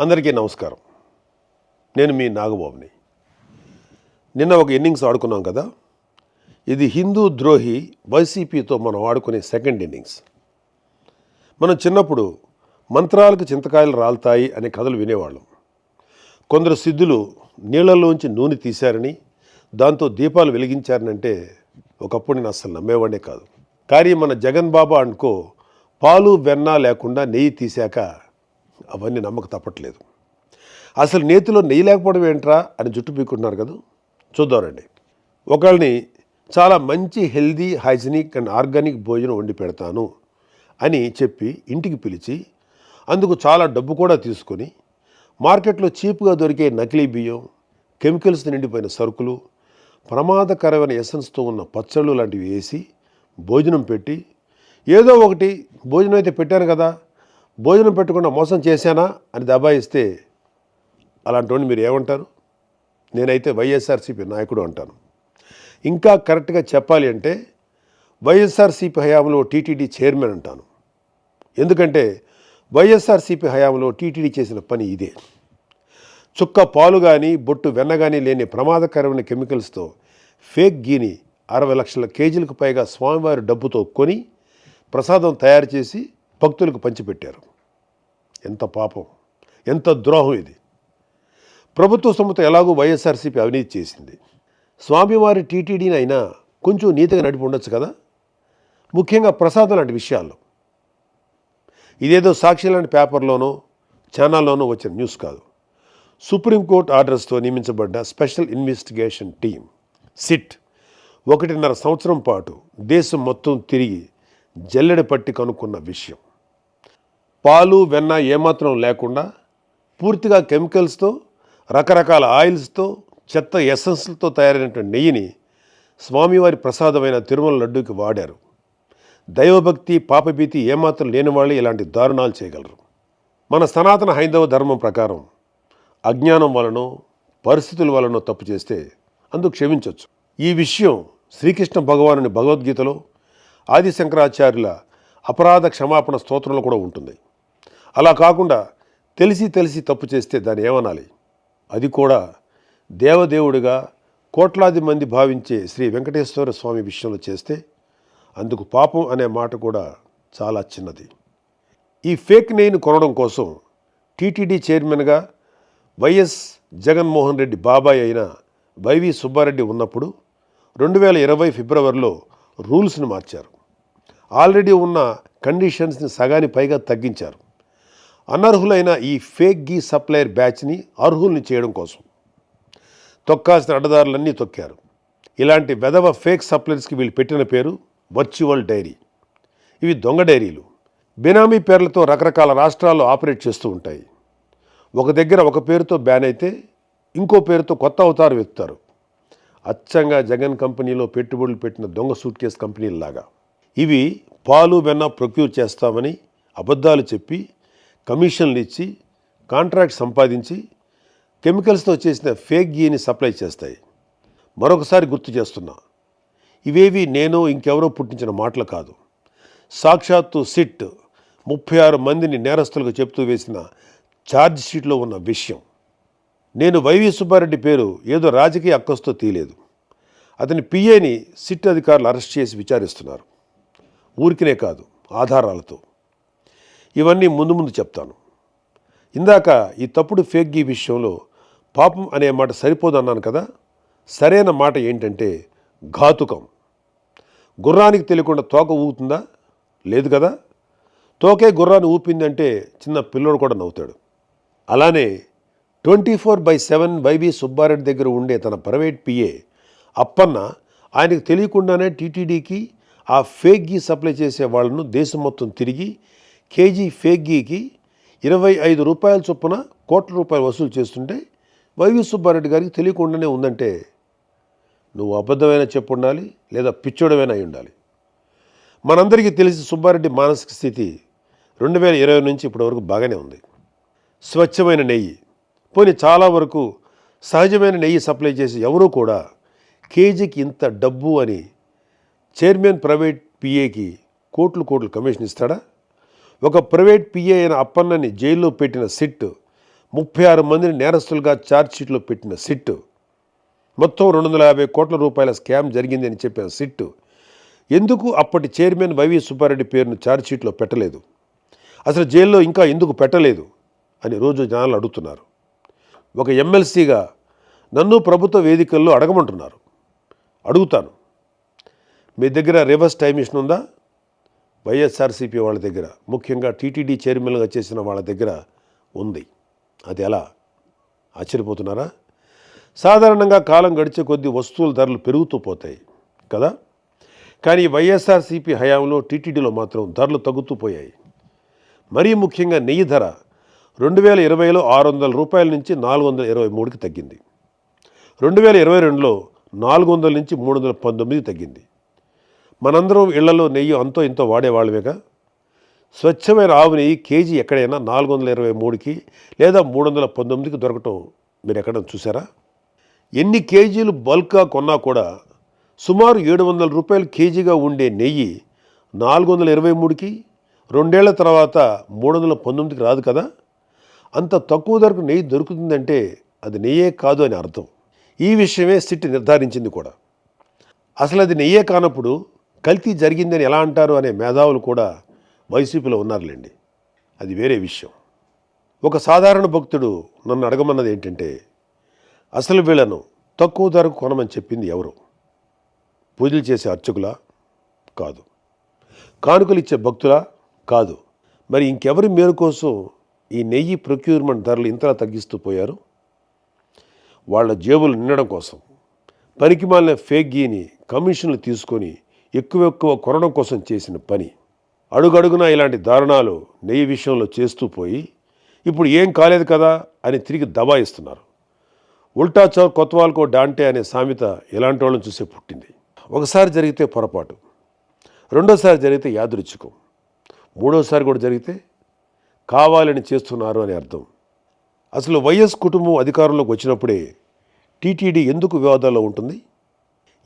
అందరికీ నమస్కారం. నేను మీ నాగబాబుని. నిన్న ఒక ఇన్నింగ్స్ ఆడుకున్నాం కదా? ఇది హిందూ ద్రోహి వైసీపీతో మనం ఆడుకునే సెకండ్ ఇన్నింగ్స్. మనం చిన్నప్పుడు మంత్రాలకు చింతకాయలు రాలుతాయి అనే కథలు వినేవాళ్ళం. కొందరు సిద్ధులు నీళ్ళలోంచి నూనె తీశారని దాంతో దీపాలు వెలిగించారనంటే ఒకప్పుడు నేను అసలు నమ్మేవాడే కాదు. కానీ మన జగన్ బాబా అనుకో పాలు వెన్న లేకుండా నెయ్యి తీశాక అవన్నీ నమ్మక తప్పట్లేదు. అసలు నేతిలో నెయ్యి లేకపోవడం ఏంట్రా అని జుట్టు పీక్కుంటున్నారు కదా? చూద్దామండి ఒకళ్ళని చాలా మంచి హెల్దీ హైజీనిక్ అండ్ ఆర్గానిక్ భోజనం వండి పెడతాను అని చెప్పి ఇంటికి పిలిచి అందుకు చాలా డబ్బు కూడా తీసుకొని మార్కెట్లో చీప్గా దొరికే నకిలీ బియ్యం కెమికల్స్ నిండిపోయిన సరుకులు ప్రమాదకరమైన ఎసెన్స్తో ఉన్న పచ్చళ్ళు లాంటివి వేసి భోజనం పెట్టి ఏదో ఒకటి భోజనం అయితే పెట్టాను కదా భోజనం పెట్టకుండా మోసం చేశానా అని దబాయిస్తే అలాంటి మీరు ఏమంటారు? నేనైతే వైఎస్ఆర్సీపీ నాయకుడు అంటాను. ఇంకా కరెక్ట్గా చెప్పాలి అంటే వైఎస్ఆర్సీపీ హయాంలో టీటీడీ చైర్మన్ అంటాను. ఎందుకంటే వైఎస్ఆర్సీపీ హయాంలో టీటీడీ చేసిన పని ఇదే. చుక్క పాలు కానీ బొట్టు వెన్న కానీ లేని ప్రమాదకరమైన కెమికల్స్తో ఫేక్ గీని అరవై లక్షల కేజీలకు పైగా స్వామివారి డబ్బుతో కొని ప్రసాదం తయారు చేసి భక్తులకు పంచిపెట్టారు. ఎంత పాపం ఎంత ద్రోహం ఇది. ప్రభుత్వ సంస్థ ఎలాగో వైఎస్ఆర్సీపీ అవినీతి చేసింది. స్వామివారి టీటీడీని అయినా కొంచెం నీతిగా నడిపి ఉండొచ్చు కదా? ముఖ్యంగా ప్రసాదం లాంటి విషయాల్లో. ఇదేదో సాక్షి లాంటి పేపర్లోనో ఛానల్లోనో వచ్చిన న్యూస్ కాదు. సుప్రీంకోర్టు ఆర్డర్స్తో నియమించబడ్డ స్పెషల్ ఇన్వెస్టిగేషన్ టీం సిట్ ఒకటిన్నర సంవత్సరం పాటు దేశం మొత్తం తిరిగి జల్లెడ పట్టి కనుక్కున్న విషయం. పాలు వెన్న ఏమాత్రం లేకుండా పూర్తిగా కెమికల్స్తో రకరకాల ఆయిల్స్తో చెత్త ఎసెన్స్లతో తయారైనటువంటి నెయ్యిని స్వామివారి ప్రసాదమైన తిరుమల లడ్డూకి వాడారు. దైవభక్తి పాపభీతి ఏమాత్రం లేని వాళ్ళు ఇలాంటి దారుణాలు చేయగలరు. మన సనాతన హైందవ ధర్మం ప్రకారం అజ్ఞానం వలనో పరిస్థితుల వలనో తప్పు చేస్తే అందుకు క్షమించవచ్చు ఈ విషయం శ్రీకృష్ణ భగవానుని భగవద్గీతలో ఆది శంకరాచార్యుల అపరాధ క్షమాపణ స్తోత్రంలో కూడా ఉంటుంది. అలా కాకుండా తెలిసి తెలిసి తప్పు చేస్తే దాన్ని ఏమనాలి? అది కూడా దేవదేవుడిగా కోట్లాది మంది భావించే శ్రీ వెంకటేశ్వర స్వామి విషయంలో చేస్తే అందుకు పాపం అనే మాట కూడా చాలా చిన్నది. ఈ ఫేక్ నెయ్యిని కొనడం కోసం టీటీడీ చైర్మన్గా వైఎస్ జగన్మోహన్ రెడ్డి బాబాయ్ అయిన వైవి సుబ్బారెడ్డి ఉన్నప్పుడు రెండు వేల ఇరవై ఫిబ్రవరిలో రూల్స్ని మార్చారు. ఆల్రెడీ ఉన్న కండిషన్స్ని సగాని పైగా తగ్గించారు. అనర్హులైన ఈ ఫేక్ గీ సప్లయర్ బ్యాచ్ని అర్హుల్ని చేయడం కోసం తొక్కాల్సిన అడ్డదారులన్నీ తొక్కారు. ఇలాంటి వెధవ ఫేక్ సప్లయర్స్కి వీళ్ళు పెట్టిన పేరు వర్చువల్ డైరీ. ఇవి దొంగ డైరీలు. బినామీ పేర్లతో రకరకాల రాష్ట్రాల్లో ఆపరేట్ చేస్తూ ఉంటాయి. ఒక దగ్గర ఒక పేరుతో బ్యాన్ అయితే ఇంకో పేరుతో కొత్త అవతారం ఎత్తుతారు. అచ్చంగా జగన్ కంపెనీలో పెట్టుబడులు పెట్టిన దొంగ సూట్ కేస్ కంపెనీలలాగా. ఇవి పాలు వెన్న ప్రొక్యూర్ చేస్తామని అబద్ధాలు చెప్పి కమిషన్లు ఇచ్చి కాంట్రాక్ట్ సంపాదించి కెమికల్స్తో చేసిన ఫేక్ గీని సప్లై చేస్తాయి. మరొకసారి గుర్తు చేస్తున్నా. ఇవేవి నేను ఇంకెవరో పుట్టించిన మాటలు కాదు. సాక్షాత్తు సిట్ ముప్పై ఆరు మందిని నేరస్తులకు చెప్తూ వేసిన ఛార్జ్ షీట్లో ఉన్న విషయం. నేను వైవి సుబ్బారెడ్డి పేరు ఏదో రాజకీయ అక్కస్తో తీయలేదు. అతని పిఏని సిట్ అధికారులు అరెస్ట్ చేసి విచారిస్తున్నారు. ఊరికినే కాదు ఆధారాలతో. ఇవన్నీ ముందు ముందు చెప్తాను. ఇందాక ఈ తప్పుడు ఫేక్ గీ విషయంలో పాపం అనే మాట సరిపోదన్నాను కదా సరైన మాట ఏంటంటే ఘాతుకం. గుర్రానికి తెలియకుండా తోక ఊగుతుందా? లేదు కదా. తోకే గుర్రాన్ని ఊపిందంటే చిన్న పిల్లోడు కూడా నవ్వుతాడు. అలానే twenty four by seven Y V Subba Reddy దగ్గర ఉండే తన ప్రైవేట్ పిఏ అప్పన్న ఆయనకు తెలియకుండానే టీటీడీకి ఆ ఫేక్ గీ సప్లై చేసే వాళ్ళను దేశం మొత్తం తిరిగి కేజీ ఫేక్ గీకి ఇరవై ఐదు రూపాయల చొప్పున కోట్ల రూపాయలు వసూలు చేస్తుంటే వైవి సుబ్బారెడ్డి గారికి తెలియకుండానే ఉందంటే నువ్వు అబద్ధమైనా చెప్పు ఉండాలి లేదా పిచ్చోడమైనా అయి ఉండాలి మనందరికీ తెలిసి సుబ్బారెడ్డి మానసిక స్థితి రెండు వేల ఇరవై నుంచి ఇప్పటి వరకు బాగానే ఉంది. స్వచ్ఛమైన నెయ్యి. పోనీ చాలా వరకు సహజమైన నెయ్యి సప్లై చేసి ఎవరూ కూడా కేజీకి ఇంత డబ్బు అని చైర్మన్ ప్రైవేట్ పిఏకి కోట్లు కోట్లు కమిషన్ ఇస్తాడా? ఒక ప్రైవేట్ పిఏ అయిన అప్పన్నని జైల్లో పెట్టిన సిట్ ముప్పై ఆరు మందిని నేరస్తులుగా ఛార్జ్షీట్లో పెట్టిన సిట్ మొత్తం రెండు వందల యాభై కోట్ల రూపాయల స్కామ్ జరిగింది అని చెప్పిన సిట్ ఎందుకు అప్పటి చైర్మన్ వైవి సుబ్బారెడ్డి పేరును ఛార్జ్షీట్లో పెట్టలేదు? అసలు జైల్లో ఇంకా ఎందుకు పెట్టలేదు? అని రోజు జనాలు అడుగుతున్నారు. ఒక ఎమ్మెల్సీగా నన్ను ప్రభుత్వ వేదికల్లో అడగమంటున్నారు. అడుగుతాను. మీ దగ్గర రివర్స్ టైమిషన్ ఉందా? వైఎస్ఆర్సీపీ వాళ్ళ దగ్గర ముఖ్యంగా టీటీడీ చైర్మన్గా చేసిన వాళ్ళ దగ్గర ఉంది. అది ఎలా? ఆశ్చర్యపోతున్నారా? సాధారణంగా కాలం గడిచే కొద్దీ వస్తువుల ధరలు పెరుగుతూ పోతాయి కదా? కానీ వైఎస్ఆర్సీపీ హయాంలో టీటీడీలో మాత్రం ధరలు తగ్గుతూ పోయాయి. మరీ ముఖ్యంగా నెయ్యి ధర రెండు వేల ఇరవైలో ఆరు వందల రూపాయల నుంచి నాలుగు వందల ఇరవై మూడుకి తగ్గింది. రెండు వేల ఇరవై రెండులో నాలుగు వందల నుంచి మూడు వందల పంతొమ్మిది తగ్గింది. మనందరం ఇళ్ళలో నెయ్యి అంతో ఇంతో వాడేవాళ్ళమేగా? స్వచ్ఛమైన ఆవు నెయ్యి కేజీ ఎక్కడైనా నాలుగు వందల ఇరవై మూడుకి లేదా మూడు వందల పంతొమ్మిదికి దొరకటం మీరు ఎక్కడ చూసారా ఎన్ని కేజీలు బల్క్గా కొన్నా కూడా సుమారు ఏడు వందల రూపాయలు కేజీగా ఉండే నెయ్యి నాలుగు వందల ఇరవై మూడుకి రెండేళ్ళ తర్వాత మూడు వందల పంతొమ్మిదికి రాదు కదా? అంత తక్కువ ధరకు నెయ్యి దొరుకుతుందంటే అది నెయ్యే కాదు అని అర్థం. ఈ విషయమే సిట్ నిర్ధారించింది కూడా. అసలు అది నెయ్యే కానప్పుడు కల్తీ జరిగిందని ఎలా అంటారు అనే మేధావులు కూడా వైసీపీలో ఉన్నారులేండి. అది వేరే విషయం. ఒక సాధారణ భక్తుడు నన్ను అడగమన్నది ఏంటంటే అసలు వీళ్ళను తక్కువ ధరకు కొనమని చెప్పింది ఎవరు? పూజలు చేసే అర్చకులా? కాదు. కానుకలు ఇచ్చే భక్తులా? కాదు. మరి ఇంకెవరి మేలు కోసం ఈ నెయ్యి ప్రొక్యూర్మెంట్ ధరలు ఇంతలా తగ్గిస్తూ పోయారు? వాళ్ళ జేబులు నిండడం కోసం పనికిమాలిన ఫేక్ గీని కమిషన్లు తీసుకొని ఎక్కువ ఎక్కువ కొనడం కోసం చేసిన పని. అడుగడుగునా ఇలాంటి దారుణాలు నెయ్యి విషయంలో చేస్తూ పోయి ఇప్పుడు ఏం కాలేదు కదా అని తిరిగి దబాయిస్తున్నారు ఉల్టా చౌర్ కొత్వాల్కో డాంటే అనే సామెత ఇలాంటి వాళ్ళని చూసే పుట్టింది. ఒకసారి జరిగితే పొరపాటు. రెండోసారి జరిగితే యాదృచ్ఛికం. మూడోసారి కూడా జరిగితే కావాలని చేస్తున్నారు అని అర్థం. అసలు వైఎస్ కుటుంబం అధికారంలోకి వచ్చినప్పుడే టీటీడీ ఎందుకు వివాదాల్లో ఉంటుంది?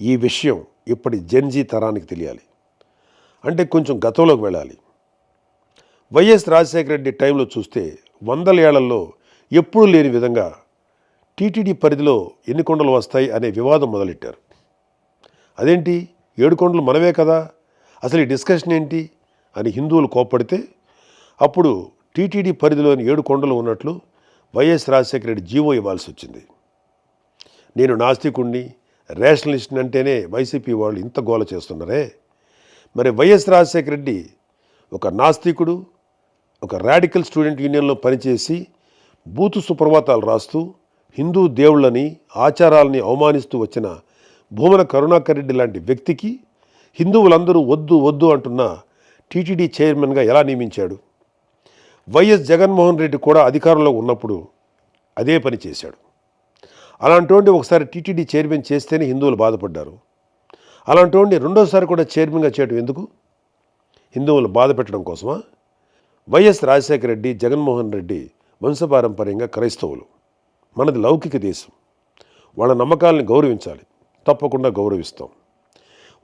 ఈ విషయం ఇప్పటి జెన్జీ తరానికి తెలియాలి. అంటే కొంచెం గతంలోకి వెళ్ళాలి. వైఎస్ రాజశేఖర రెడ్డి టైంలో చూస్తే వందల ఏళ్ళలో ఎప్పుడూ లేని విధంగా టీటీడీ పరిధిలో ఎన్ని కొండలు వస్తాయి అనే వివాదం మొదలెట్టారు. అదేంటి? ఏడు కొండలు మనవే కదా? అసలు ఈ డిస్కషన్ ఏంటి? అని హిందువులు కోప్పడితే అప్పుడు టీటీడీ పరిధిలోని ఏడు కొండలు ఉన్నట్లు వైఎస్ రాజశేఖర రెడ్డి జీవో ఇవ్వాల్సి వచ్చింది. నేను నాస్తికుణ్ణి రేషనలిస్ట్ అంటేనే వైసీపీ వాళ్ళు ఇంత గోల చేస్తున్నారే? మరి వైఎస్ రాజశేఖర రెడ్డి ఒక నాస్తికుడు ఒక రాడికల్ స్టూడెంట్ యూనియన్లో పనిచేసి బూతు సుప్రభాతాలు రాస్తూ హిందూ దేవుళ్ళని ఆచారాలని అవమానిస్తూ వచ్చిన భూమన కరుణాకర్ రెడ్డి లాంటి వ్యక్తికి హిందువులందరూ వద్దు వద్దు అంటున్న టీటీడీ చైర్మన్గా ఎలా నియమించాడు? వైఎస్ జగన్మోహన్ రెడ్డి కూడా అధికారంలో ఉన్నప్పుడు అదే పని చేశాడు. అలాంటి ఒకసారి టీటీడీ చైర్మన్ చేస్తేనే హిందువులు బాధపడ్డారు. అలాంటి రెండోసారి కూడా చైర్మన్గా చేయడం ఎందుకు? హిందువులు బాధ పెట్టడం కోసమా? వైఎస్ రాజశేఖర రెడ్డి జగన్మోహన్ రెడ్డి వంశపారంపర్యంగా క్రైస్తవులు. మనది లౌకిక దేశం. వాళ్ళ నమ్మకాలను గౌరవించాలి. తప్పకుండా గౌరవిస్తాం.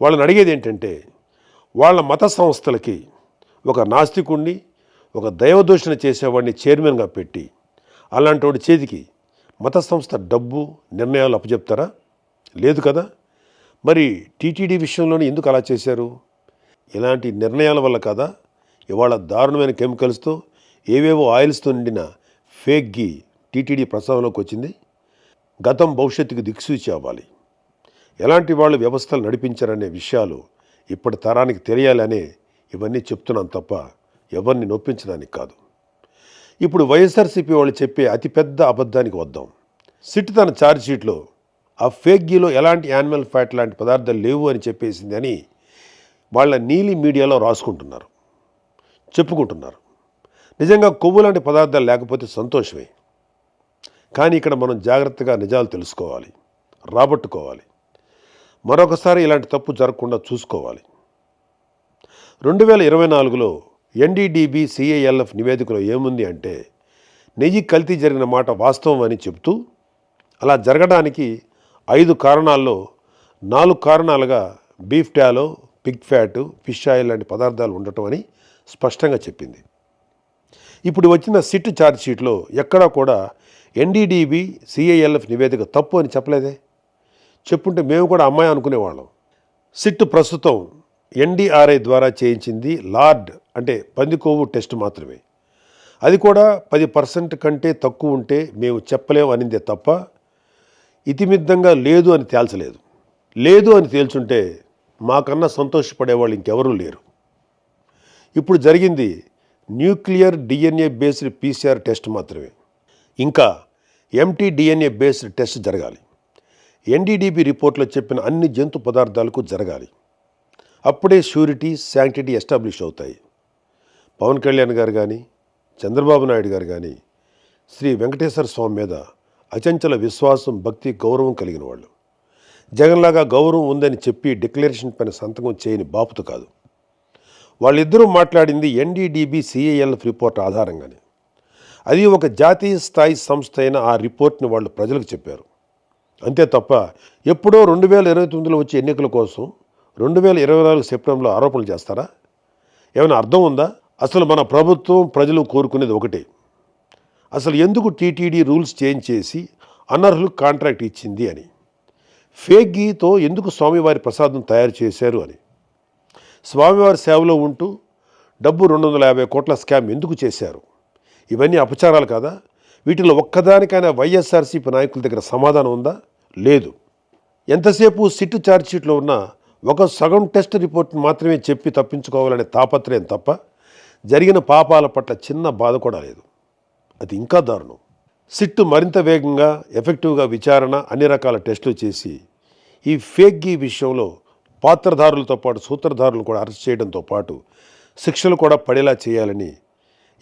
వాళ్ళని అడిగేది ఏంటంటే వాళ్ళ మత సంస్థలకి ఒక నాస్తికుణ్ణి ఒక దైవదూషణ చేసేవాడిని చైర్మన్గా పెట్టి అలాంటి చేతికి మత సంస్థ డబ్బు నిర్ణయాలు అప్పచెప్తారా? లేదు కదా. మరి టీటీడీ విషయంలోనే ఎందుకు అలా చేశారు? ఇలాంటి నిర్ణయాల వల్ల కదా? ఇవాళ దారుణమైన కెమికల్స్తో ఏవేవో ఆయిల్స్తో నిండిన ఫేక్ గీ టీటీడీ ప్రస్తావనలోకి వచ్చింది. గతం భవిష్యత్తుకు దిక్సూచి అవ్వాలి. ఎలాంటి వాళ్ళు వ్యవస్థలు నడిపించారనే విషయాలు ఇప్పటి తరానికి తెలియాలనే ఇవన్నీ చెప్తున్నాను తప్ప ఎవరిని నొప్పించడానికి కాదు. ఇప్పుడు వైఎస్ఆర్సీపీ వాళ్ళు చెప్పే అతిపెద్ద అబద్ధానికి వద్దాం. సిట్ తన ఛార్జ్షీట్లో ఆ ఫేక్ గీలో ఎలాంటి యానిమల్ ఫ్యాట్ లాంటి పదార్థాలు లేవు అని చెప్పేసింది అని వాళ్ళ నీలి మీడియాలో రాసుకుంటున్నారు. చెప్పుకుంటున్నారు. నిజంగా కొవ్వు లాంటి పదార్థాలు లేకపోతే సంతోషమే. కానీ ఇక్కడ మనం జాగ్రత్తగా నిజాలు తెలుసుకోవాలి. రాబట్టుకోవాలి. మరొకసారి ఇలాంటి తప్పు జరగకుండా చూసుకోవాలి. రెండు వేల ఇరవై నాలుగులో ఎన్డీడీబీ సిఐఎల్ఎఫ్ నివేదికలో ఏముంది అంటే నెయ్యి కల్తీ జరిగిన మాట వాస్తవం అని చెబుతూ అలా జరగడానికి ఐదు కారణాల్లో నాలుగు కారణాలుగా beef tallow pig fat fish oil లాంటి పదార్థాలు ఉండటం అని స్పష్టంగా చెప్పింది. ఇప్పుడు వచ్చిన సిట్ ఛార్జ్షీట్లో ఎక్కడా కూడా ఎన్డీడీబీ సిఐఎల్ఎఫ్ నివేదిక తప్పు అని చెప్పలేదే. చెప్పుంటే మేము కూడా అమ్మాయి అనుకునేవాళ్ళం. సిట్ ప్రస్తుతం ఎన్డీఆర్ఐ ద్వారా చేయించింది లార్డ్ అంటే పందికోవు టెస్ట్ మాత్రమే. అది కూడా పది పర్సెంట్ కంటే తక్కువ ఉంటే మేము చెప్పలేము అనిందే తప్ప ఇతిమిద్దంగా లేదు అని తేల్చలేదు. లేదు అని తేల్చుంటే మాకన్నా సంతోషపడేవాళ్ళు ఇంకెవరూ లేరు. ఇప్పుడు జరిగింది nuclear DNA based PCR test మాత్రమే. ఇంకా ఎంటీ డిఎన్ఏ బేస్డ్ టెస్ట్ జరగాలి. ఎన్డీడీబీ రిపోర్ట్లో చెప్పిన అన్ని జంతు పదార్థాలకు జరగాలి. అప్పుడే షూరిటీ శాంక్టిటీ ఎస్టాబ్లిష్ అవుతాయి. పవన్ కళ్యాణ్ గారు కానీ చంద్రబాబు నాయుడు గారు కానీ శ్రీ వెంకటేశ్వర స్వామి మీద అచంచల విశ్వాసం భక్తి గౌరవం కలిగిన వాళ్ళు. జగన్లాగా గౌరవం ఉందని చెప్పి డిక్లరేషన్ పైన సంతకం చేయని బాపుతు కాదు. వాళ్ళిద్దరూ మాట్లాడింది ఎన్డీడీబీ సిఐఎల్ఎఫ్ రిపోర్ట్ ఆధారంగానే. అది ఒక జాతీయ స్థాయి సంస్థ అయిన ఆ రిపోర్ట్ని వాళ్ళు ప్రజలకు చెప్పారు. అంతే తప్ప ఎప్పుడో రెండు వేల ఇరవై తొమ్మిదిలో వచ్చే ఎన్నికల కోసం రెండు వేల ఇరవై నాలుగు సెప్టెంబర్లో ఆరోపణలు చేస్తారా? ఏమైనా అర్థం ఉందా? అసలు మన ప్రభుత్వం ప్రజలు కోరుకునేది ఒకటే. అసలు ఎందుకు టీటీడీ రూల్స్ చేంజ్ చేసి అనర్హులకు కాంట్రాక్ట్ ఇచ్చింది అని? ఫేక్ గీతో ఎందుకు స్వామివారి ప్రసాదం తయారు చేశారు అని? స్వామివారి సేవలో ఉంటూ డబ్బు రెండు వందల యాభై కోట్ల స్కామ్ ఎందుకు చేశారు? ఇవన్నీ అపచారాలు కాదా? వీటిలో ఒక్కదానికైనా వైఎస్ఆర్సీపీ నాయకుల దగ్గర సమాధానం ఉందా? లేదు. ఎంతసేపు సిట్టు ఛార్జ్షీట్లో ఉన్న ఒక సగం టెస్ట్ రిపోర్ట్ మాత్రమే చెప్పి తప్పించుకోవాలనే తాపత్రయం తప్ప జరిగిన పాపాల పట్ల చిన్న బాధ కూడా లేదు. అది ఇంకా దారుణం. సిట్టు మరింత వేగంగా ఎఫెక్టివ్గా విచారణ అన్ని రకాల టెస్టులు చేసి ఈ ఫేగ్గీ విషయంలో పాత్రధారులతో పాటు సూత్రధారులు కూడా అరెస్ట్ చేయడంతో పాటు శిక్షలు కూడా పడేలా చేయాలని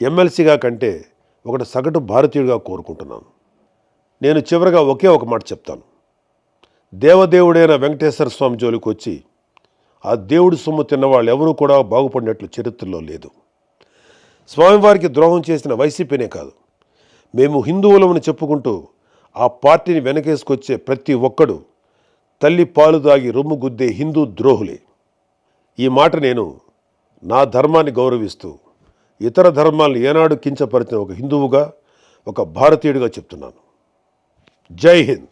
ఎమ్మెల్సీగా కంటే ఒకటి సగటు భారతీయుడిగా కోరుకుంటున్నాను. నేను చివరగా ఒకే ఒక మాట చెప్తాను. దేవదేవుడైన వెంకటేశ్వర స్వామి జోలికి వచ్చి ఆ దేవుడి సొమ్ము తిన్న వాళ్ళు ఎవరూ కూడా బాగుపడినట్లు చరిత్రలో లేదు. స్వామివారికి ద్రోహం చేసిన వైసీపీనే కాదు. మేము హిందువులమని చెప్పుకుంటూ ఆ పార్టీని వెనకేసుకొచ్చే ప్రతి ఒక్కడు తల్లి పాలు దాగి రొమ్ము గుద్దే హిందూ ద్రోహులే. ఈ మాట నేను నా ధర్మాన్ని గౌరవిస్తూ ఇతర ధర్మాలను ఏనాడు కించపరిచిన ఒక హిందువుగా ఒక భారతీయుడిగా చెప్తున్నాను. జై హింద్.